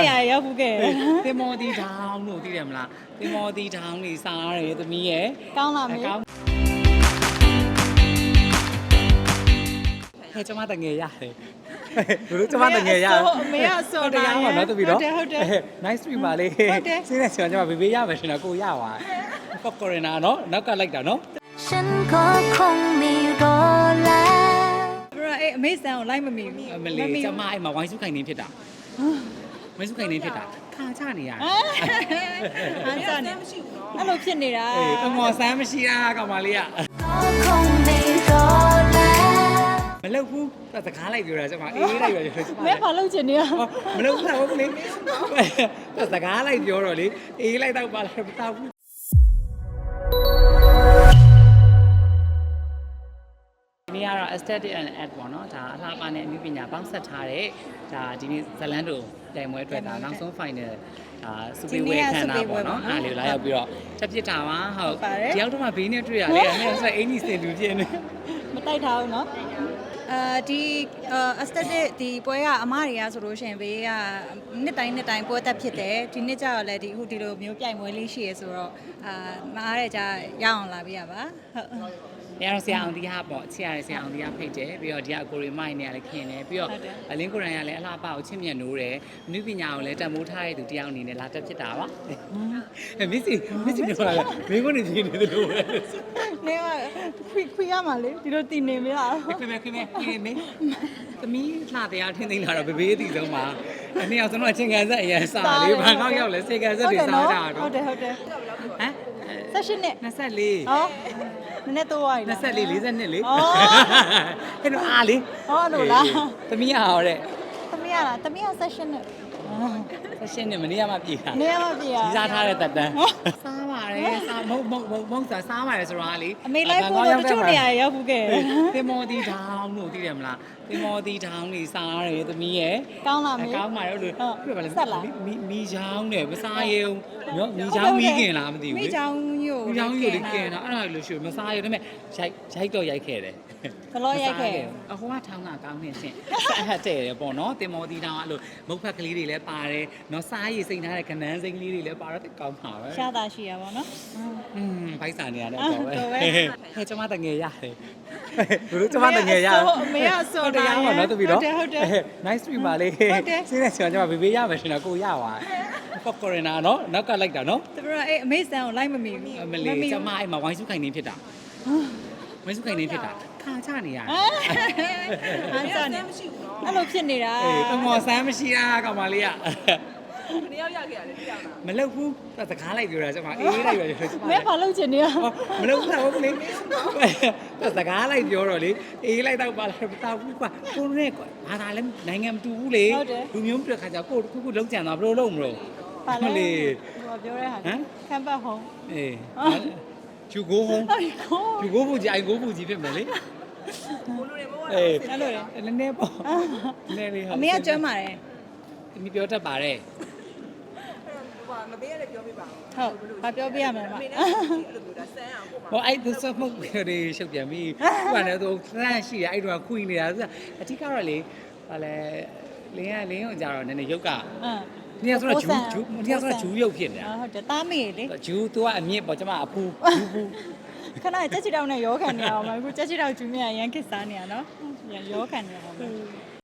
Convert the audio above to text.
နေရာရောက်ဘူးခဲ့တယ် တင်မောတီထောင်းလို့သိတယ်မလားတင်မောတီထောင်းနေစားရတယ်သမီးရဲ့ ကောင်းလာမေ ကောင်းဟဲ့ကျမတငယ်ရတယ်ဘလို့ကျမတငယ်ရ အမေကစော ဟုတ်တ တာ ယ်ရမှာနော်တပီတော့ ဟုတ်တယ်ဟုတ်တယ် nice stream ပါလေ ဟုတ်တယ် စင်းနေချင်ကျမဘေဘေရမယ်ရှင်တော့ကိုရပါပေါ့ကော်ရနာနော်နောက်ကလိုက်တာနော် ฉันก็คงไม่รอแล้ว ဘရအေးအမေဆန်ကိုလိုက်မမီဘူး အမလေးကျမအဲ့မှာဝိုင်းစုခိုင်နေဖြစ်တာ မဲစုခိုင်နေဖြစ်တာခါချနေရတာဟန်စာနဲ့မရှိဘူးနော်အဲ့လိုဖြစ်နေတာအေးကမော်ဆန်းမရှိတာကောင်မလေးကမလောက်ဘူးစကားလိုက်ပြောတာကျွန်မအေးအေးလိုက်ပြောတယ်ကျွန်မမဲဘာလုပ်ချင်နေရမလောက်ဘူးတော့လေစကားလိုက်ပြောတော့လေအေးလိုက်တော့ပါလားမတော်ဘူး လေးကတော့ aesthetic and art ပေါ့နော်ဒါအလှပနဲ့အမှုပညာပေါင်းဆက်ထားတဲ့ဒါဒီနေ့ဇလန်တို့ပြိုင်ပွဲအတွက်ဒါနောက်ဆုံး final အာစူပီဝဲခန်းတာပေါ့နော်အားလေးလာရောက်ပြီးတော့ချက်ပြစ်တာပါဟုတ်ဒီရောက်တော့မှဘေးနဲ့တွေ့ရလေအဲ့ဆိုအင်ကြီးစင်လူပြင်းနေမတိုက်ထားဘူးနော်အာဒီအစတက်တဲ့ဒီပွဲကအမတွေကဆိုလို့ရှိရင်ဘေးကနှစ်တိုင်းနှစ်တိုင်းပွဲတက်ဖြစ်တယ်ဒီနှစ်ကျတော့လည်းဒီအခုဒီလိုမျိုးပြိုင်ပွဲလေးရှိရဆိုတော့အာမအားတဲ့ကြရအောင်လာပြရပါဟုတ် အဲတော့ဆရာအောင်တရားပေါ့ချစ်ရတဲ့ဆရာအောင်တရားဖိတ်တယ်ပြီးတော့ဒီကအကိုရီမိုင်းနေရလည်းခင်တယ်ပြီးတော့ဟုတ်တယ်အလင်းကိုရန်ကလည်းအလှပကိုချစ်မြတ်နိုးတယ်။အနုပညာကိုလည်းတန်ဖိုးထားတဲ့သူတယောက်အနေနဲ့လာတက်ဖြစ်တာပါ။အဲမစ်စီမစ်စီပြောလာမင်းကနေကြည့်နေတယ်လို့ပဲနေကခွေခွေရမှာလေဒီလိုတည်နေမလား။ခင်ဗျခင်ဗျခင်မင်းသမီးလှတရားထင်းသိမ်းလာတော့ဘဘေးအတီဆုံးမှာအနည်းအောင်စတော့ချင်းကန်ဆက်အရင်စားလေးဘာကောက်ရောက်လဲစေကန်ဆက်တွေစားကြတော့ဟုတ်တယ်ဟုတ်တယ်ဟမ်ဆက်ရှင်နဲ့24ဟော နည်းနည်းတော့ရည်လား 24 42လေအော်အဲ့တော့အားလေဟောလို့လားသမီးအားတဲ့သမီးရလားသမီးကဆက်ရှင်နဲ့ဆက်ရှင်နဲ့မနေ့ကမှပြေတာ နေရမပြေရ ကြီးစားထားတဲ့တက်တန်းစားပါတယ်စားမုံမုံမုံမုံစားစားပါတယ်ဆိုတော့လေအမေလိုက်ဖို့တော့တချို့နေရာရောက်ဘူးခဲ့တယ်တင်မောတီထောင်းလို့သိတယ်မလားတင်မောတီထောင်းနေစားရတယ်သမီးရဲ့ကောင်းလာမေ ကောင်းပါတော့လို့ဟုတ်ပြပါလေဆက်လားမီမီချောင်းနဲ့မစားရုံနော်မီချောင်းမီးခင်လားမသိဘူးမိချောင်း ညို့မီချောင်းကြီးကိုကင်တာအဲ့ဒါလို့ရှိရင်မစားရုံဒါပေမဲ့ရိုက်ရိုက်တော့ရိုက်ခဲ့တယ်ဘလောရိုက်ခဲ့အဟိုကထောင်းကကောင်းနေရှင်ဆက်ဟတ်တဲ့တယ်ပေါ့နော်တင်မောတီထောင်းအဲ့လိုမုတ်ဖက်ကလေးတွေလည်းပါတယ်နော်စားရည်စိမ့်ထားတဲ့ကနန်းစိမ့်လေးတွေလည်းပါတော့ကောင်းပါပဲရှားတာရှိရပါတော့อืมဘိုက်စာနေရတယ်အာတော့ပဲတော်ပဲဟဲ့ကျမတငယ်ရတယ်ဘလို့ကျမတငယ်ရအမေကစောဟုတ်တတာယ်ရမှာနော်တပီတော့ဟုတ်တယ်ဟုတ်တယ်ဟဲ့ nice stream ပါလေဟုတ်တယ်စင်းနေချင်ကျမဘေဘေရမယ်ရှင်တော့ကိုရပါ ပေါ့ကိုရီနာနော်နောက်ကလိုက်တာနော်သူတို့ကအဲ့အမေဆန်ကိုလိုက်မမီဘူးအမလီကျမအဲ့မှာဝိုင်းစုခိုင်နေဖြစ်တာဝိုင်းစုခိုင်နေဖြစ်တာခါချနေရတယ်အားစားနေမရှိဘူးနော်အဲ့လိုဖြစ်နေတာအေးတမော်ဆန်းမရှိတာကောင်မလေးကမနေ့ရောက်ရခဲ့ရတယ်တရားလားမလုပ်ဘူးစကားလိုက်ပြောတာကျွန်မအေးလိုက်ပြောတယ်ကျွန်မမဲဘာလုပ်ချင်နေရမလုပ်ဘူးလားဟုတ်လေစကားလိုက်ပြောတော့လေအေးလိုက်တော့ပါလားမတော်ဘူးကွာကိုနဲ့ကွာဘာသာလဲနိုင်ငံမတူဘူးလေလူမျိုးမတူတဲ့ခါကျကိုတခုခုလုံးကြံတာဘယ်လိုလုပ်မလို့ ဘာလဲလေဟိုပြောတဲ့ဟာဟမ်ခံပတ်ဟုံးအေးကျူကိုဟုံးအေးကိုကျူကိုဘူးကြီးအိုင်ကိုဘူးကြီးဖြစ်မယ်လေဘလိုတွေမဟုတ်အေးအဲ့လိုလေနည်းနည်းပေါ့နည်းလေးဟုတ်အမေကကျွမ်းပါတယ်မပြောတတ်ပါတယ်ဟိုမပေးရတဲ့ပြောပြပါဦးဟုတ်ဘာပြောပြရမလဲမအမေနဲ့အဲ့လိုမျိုးဒါဆန်းအောင်ကိုမဟောအဲ့ဒါစမုတ်တွေရှုပ်ပြန်ပြီခုကလည်းသူလန့်ရှိတယ်အဲ့တော့ခွေနေတာဆိုအဓိကတော့လေဟာလဲလင်းကလင်းကိုကြတော့နည်းနည်းရုပ်က အင်း။ဒီကဆိုတော့ဂျူးဂျူးဒီကဆိုတော့ဂျူးရုပ်ဖြစ်နေတာဟုတ်တယ်တားမေလေ။ဂျူး तू ကအမြင့်ပေါ့ကျမအပူဂျူးဘူးခဏကြက်ချီတောင်နဲ့ရောခံနေအောင်မအခုကြက်ချီတောင်ကျူးမြရန်ခစ်စားနေရနော်ရန်ရောခံနေအောင်